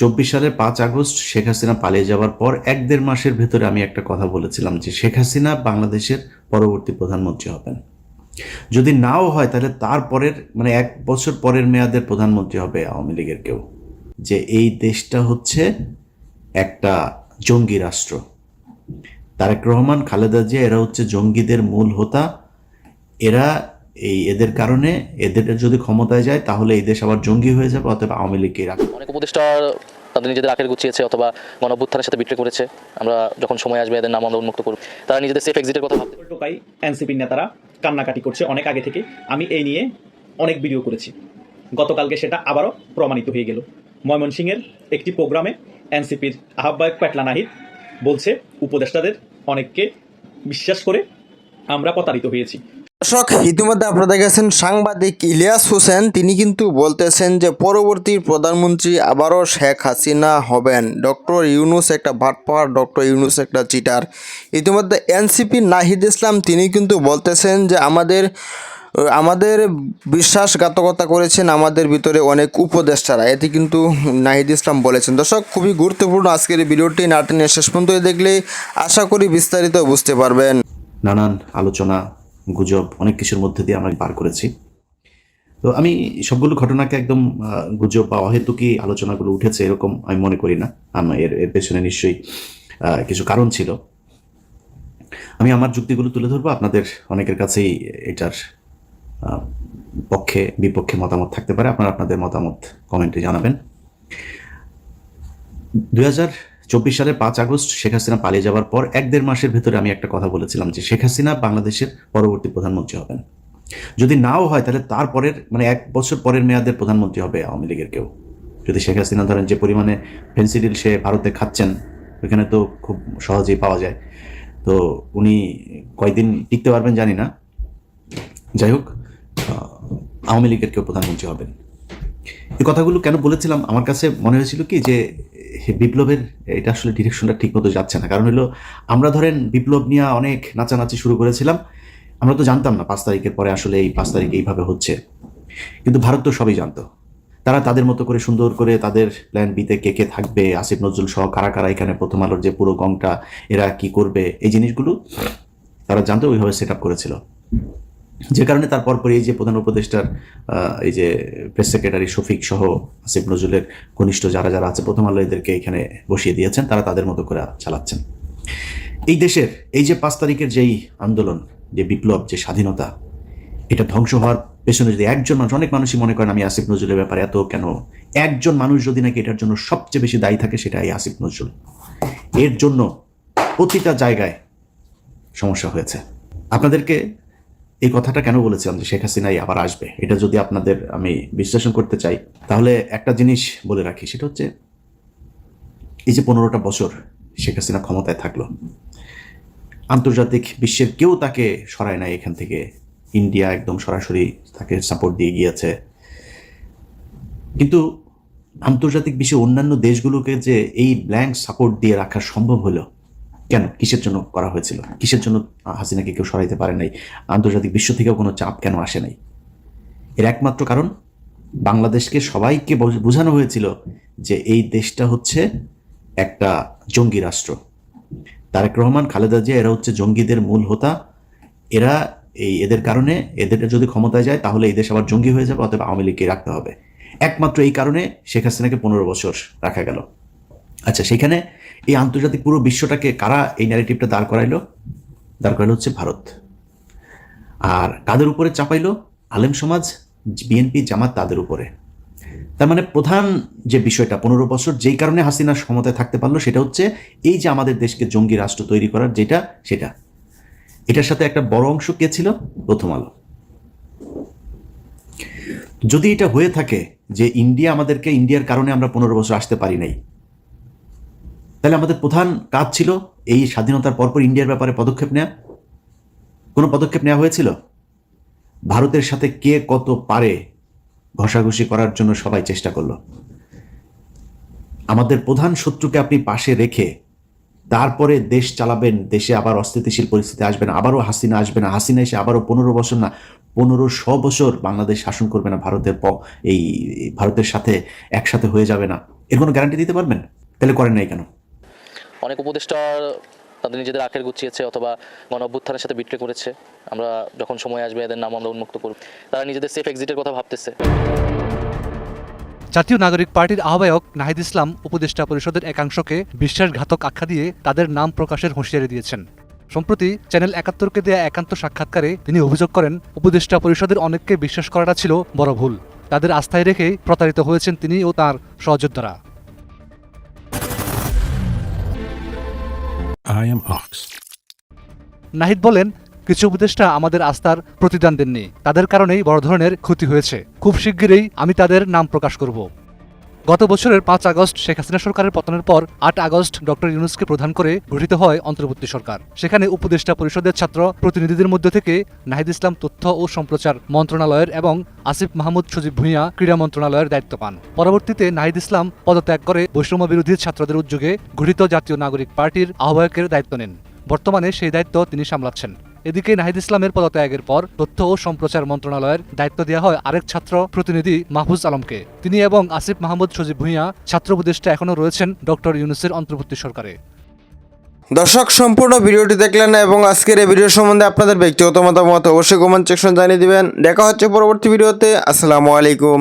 চব্বিশ সালের পাঁচ আগস্ট শেখ হাসিনা পালিয়ে যাওয়ার পর এক দেড় মাসের ভেতরে আমি একটা কথা বলেছিলাম যে শেখ হাসিনা বাংলাদেশের পরবর্তী প্রধানমন্ত্রী হবেন। যদি নাও হয় তাহলে তারপরের মানে এক বছর পরের মেয়াদের প্রধানমন্ত্রী হবে আওয়ামী লীগের কেউ। যে এই দেশটা হচ্ছে একটা জঙ্গি রাষ্ট্র। তারেক রহমান, খালেদা জিয়া, এরা হচ্ছে জঙ্গিদের মূল হোতা। এরা এই এদের কারণে এদের যদি ক্ষমতায় যায় তাহলে এই দেশ আবার জঙ্গি হয়ে যাবে অথবা আওয়ামী লীগকে রাখবে অনেক উপদেষ্টা তাদের নিজেদের আখের গুছিয়েছে অথবা গণঅভ্যুত্থানের সাথে বিট্রে করেছে। আমরা যখন সময় আসবে এদের নাম আমরা উন্মুক্ত করব। তারা নিজেদের সেফ এক্সিটের কথা ভাবতে টোকাই এনসিপির নেতারা কান্নাকাটি করছে অনেক আগে থেকে আমি এই নিয়ে অনেক ভিডিও করেছি। গতকালকে সেটা আবারও প্রমাণিত হয়ে গেল। ময়মনসিংহের একটি প্রোগ্রামে এনসিপির আহ্বায়ক প্যাটলা নাহিদ বলছে উপদেষ্টাদের অনেককে বিশ্বাস করে আমরা প্রতারিত হয়েছি। দর্শক, ইতিমধ্যে আপনারা দেখেছেন সাংবাদিক ইলিয়াস হোসেন, তিনি কিন্তু বলতেছেন যে পরবর্তী প্রধানমন্ত্রী আবারও শেখ হাসিনা হবেন। ডক্টর ইউনুস একটা ভাটপাহাড় ডক্টর ইউনুস একটা চিটার। ইতিমধ্যে এনসিপি নাহিদ ইসলাম, তিনি কিন্তু বলতেছেন যে আমাদের আমাদের বিশ্বাসঘাতকতা করেছেন, আমাদের ভিতরে অনেক উপদেষ্টারা। এতে কিন্তু নাহিদ ইসলাম বলেছেন। দর্শক, খুবই গুরুত্বপূর্ণ আজকের ভিডিওটি নাটনে শেষ পর্যন্ত দেখলে আশা করি বিস্তারিত বুঝতে পারবেন। নানান আলোচনা গুজব, অনেক কিছুর মধ্যে দিয়ে আমরা পার করেছি। তো আমি সবগুলো ঘটনাকে একদম গুজব বা অহেতুকি আলোচনাগুলো উঠেছে এরকম আমি মনে করি না। আমার এর এর পেছনে নিশ্চয়ই কিছু কারণ ছিল। আমি আমার যুক্তিগুলো তুলে ধরবো, আপনাদের অনেকের কাছেই এটার পক্ষে, বিপক্ষে মতামত থাকতে পারে। আপনারা আপনাদের মতামত কমেন্টে জানাবেন। দুই হাজার চব্বিশ সালের পাঁচ আগস্ট শেখ হাসিনা পালিয়ে যাওয়ার পর এক দেড় মাসের ভেতরে আমি একটা কথা বলেছিলাম যে শেখ হাসিনা বাংলাদেশের পরবর্তী প্রধানমন্ত্রী হবেন। যদি নাও হয় তাহলে তারপরের মানে এক বছর পরের মেয়াদের প্রধানমন্ত্রী হবে আওয়ামী লীগের কেউ। যদি শেখ হাসিনা ধরেন যে পরিমাণে ফেন্সিডিল সে ভারতে খাচ্ছেন, ওইখানে তো খুব সহজেই পাওয়া যায়। তো উনি কয়দিন টিকতে পারবেন জানি না। যাই হোক আওয়ামী লীগের কেউ প্রধানমন্ত্রী হবেন। এই কথাগুলো কেন বলেছিলাম? আমার কাছে মনে হয়েছিল কি যে বিপ্লবের এটা আসলে ডিরেকশনটা ঠিক মতো যাচ্ছে না। কারণ হলো, আমরা ধরেন বিপ্লব নিয়ে অনেক নাচানাচি শুরু করেছিলাম। আমরা তো জানতাম না পাঁচ তারিখের পরে আসলে এই পাঁচ তারিখ এইভাবে হচ্ছে। কিন্তু ভারত তো সবই জানতো। তারা তাদের মতো করে সুন্দর করে তাদের প্ল্যান বিতে কে কে থাকবে, আসিফ নজরুল সহ কারা কারা এখানে প্রথম আলোর যে পুরো গংটা এরা কি করবে, এই জিনিসগুলো তারা জানতো, ওইভাবে সেট আপ করেছিল। যে কারণে তার পরপরই এই যে প্রধান উপদেষ্টার এই যে প্রেস সেক্রেটারি শফিক সহ আসিফ নজরুলের ঘনিষ্ঠ যারা যারা আছে, প্রথম আলো এদেরকে এখানে বসিয়ে দিয়েছেন, তারা তাদের মতো করে চালাচ্ছেন। এই দেশের এই যে পাঁচ তারিখের যেই আন্দোলন, যে বিপ্লব, যে স্বাধীনতা, এটা ধ্বংস হওয়ার পেছনে যদি একজন মানুষ, অনেক মানুষই মনে করেন আমি আসিফ নজরুলের ব্যাপারে এত কেন? একজন মানুষ যদি নাকি এটার জন্য সবচেয়ে বেশি দায়ী থাকে সেটা এই আসিফ নজরুল। এর জন্য প্রতিটা জায়গায় সমস্যা হয়েছে। আপনাদেরকে এই কথাটা কেন বলেছিলাম যে শেখ হাসিনাই আবার আসবে? এটা যদি আপনাদের আমি বিশ্লেষণ করতে চাই, তাহলে একটা জিনিস বলে রাখি, সেটা হচ্ছে এই যে পনেরোটা বছর শেখ হাসিনা ক্ষমতায় থাকল, আন্তর্জাতিক বিশ্বের কেউ তাকে সরায় নাই এখান থেকে। ইন্ডিয়া একদম সরাসরি তাকে সাপোর্ট দিয়ে গিয়েছে। কিন্তু আন্তর্জাতিক বিশ্বের অন্যান্য দেশগুলোকে যে এই ব্ল্যাঙ্ক সাপোর্ট দিয়ে রাখা সম্ভব হলো কেন? কিসের জন্য করা হয়েছিল? কিসের জন্য হাসিনাকে কেউ সরাইতে পারে নাই? আন্তর্জাতিক বিশ্ব থেকেও কোনো চাপ কেন আসে নাই? এর একমাত্র কারণ, বাংলাদেশকে সবাইকে বোঝ- বোঝানো হয়েছিল যে এই দেশটা হচ্ছে একটা জঙ্গি রাষ্ট্র। তারেক রহমান, খালেদা জিয়া, এরা হচ্ছে জঙ্গিদের মূল হোতা। এরা এই, এদের কারণে এদের যদি ক্ষমতায় যায়, তাহলে এই দেশ আবার জঙ্গি হয়ে যাবে, অথবা আওয়ামী লীগকে রাখতে হবে। একমাত্র এই কারণে শেখ হাসিনাকে পনেরো বছর রাখা গেল। আচ্ছা সেখানে এই আন্তর্জাতিক পুরো বিশ্বটাকে কারা এই ন্যারেটিভটা দাঁড় করাইলো? দাঁড় করাইলো হচ্ছে ভারত। আর কাদের উপরে চাপাইলো? আলেম সমাজ, বিএনপি, জামাত তাদের উপরে। তার মানে প্রধান যে বিষয়টা, পনেরো বছর যেই কারণে হাসিনা ক্ষমতায় থাকতে পারল, সেটা হচ্ছে এই যে আমাদের দেশকে জঙ্গি রাষ্ট্র তৈরি করার যেটা, সেটা। এটার সাথে একটা বড় অংশ কে ছিল? প্রথম আলো। যদি এটা হয়ে থাকে যে ইন্ডিয়া আমাদেরকে, ইন্ডিয়ার কারণে আমরা পনেরো বছর আসতে পারি নাই তাহলে আমাদের প্রধান কাজ ছিল এই স্বাধীনতার পরপর ইন্ডিয়ার ব্যাপারে পদক্ষেপ নেওয়া কোনো পদক্ষেপ নেওয়া হয়েছিল? ভারতের সাথে কে কত পারে ঘষাঘষি করার জন্য সবাই চেষ্টা করল। আমাদের প্রধান শত্রুকে আপনি পাশে রেখে তারপরে দেশ চালাবেন, দেশে আবার অস্থিতিশীল পরিস্থিতি আসবে না, আবারও হাসিনা আসবে না, হাসিনা এসে আবারও পনেরো বছর না, পনেরো শ বছর বাংলাদেশ শাসন করবে না, ভারতের প এই ভারতের সাথে একসাথে হয়ে যাবে না। এর কোনো গ্যারান্টি দিতে পারবেন? তাহলে করেন নাই কেন? অনেক উপদেষ্টা তাদের নিজেদের আখের গুছিয়েছে অথবা গণ অভ্যুত্থানের সাথে বিক্রি করেছে। আমরা যখন সময় আসবে এদের নাম আমরা উন্মুক্ত করব। তারা নিজেদের সেফ এক্সিটের কথা ভাবতেছে। জাতীয় নাগরিক পার্টির আহ্বায়ক নাহিদ ইসলাম উপদেষ্টা পরিষদের একাংশকে বিশ্বাসঘাতক আখ্যা দিয়ে তাদের নাম প্রকাশের হুঁশিয়ারি দিয়েছেন। সম্প্রতি চ্যানেল একাত্তরকে দেয়া একান্ত সাক্ষাৎকারে তিনি অভিযোগ করেন, উপদেষ্টা পরিষদের অনেককে বিশ্বাস করাটা ছিল বড় ভুল। তাদের আস্থায় রেখে প্রতারিত হয়েছেন তিনি ও তার সহযোদ্ধারা। I এম অক্স নাহিদ বলেন, কিছু উপদেষ্টা আমাদের আস্থার প্রতিদান দেননি। তাদের কারণেই বড় ধরনের ক্ষতি হয়েছে। খুব শিগগিরই আমি তাদের নাম প্রকাশ করব। গত বছরের পাঁচ আগস্ট শেখ হাসিনা সরকারের পতনের পর আট আগস্ট ডক্টর ইউনুসকে প্রধান করে গঠিত হয় অন্তর্বর্তী সরকার। সেখানে উপদেষ্টা পরিষদের ছাত্র প্রতিনিধিদের মধ্যে থেকে নাহিদ ইসলাম তথ্য ও সম্প্রচার মন্ত্রণালয়ের এবং আসিফ মাহমুদ সজীব ভূঁইয়া ক্রীড়া মন্ত্রণালয়ের দায়িত্ব পান। পরবর্তীতে নাহিদ ইসলাম পদত্যাগ করে বৈষম্য বিরোধী ছাত্রদের উদ্যোগে গঠিত জাতীয় নাগরিক পার্টির আহ্বায়কের দায়িত্ব নেন। বর্তমানে সেই দায়িত্ব তিনি সামলাচ্ছেন। এদিকে নাহিদ ইসলামের পদত্যাগের পর তথ্য ও সম্প্রচার মন্ত্রণালয়ের দায়িত্ব দেওয়া হয় আরেক ছাত্র প্রতিনিধি মাহফুজ আলমকে। তিনি এবং আসিফ মাহমুদ সজীব ভূঁইয়া ছাত্র উপদেষ্টা এখনও রয়েছেন ডক্টর ইউনুসের অন্তর্বর্তী সরকারে। দর্শক, সম্পূর্ণ ভিডিওটি দেখলেন এবং আজকের এই ভিডিও সম্বন্ধে আপনাদের ব্যক্তিগত মতামত অবশ্যই কমেন্ট সেকশন জানিয়ে দিবেন। দেখা হচ্ছে পরবর্তী ভিডিওতে। আসসালামু আলাইকুম।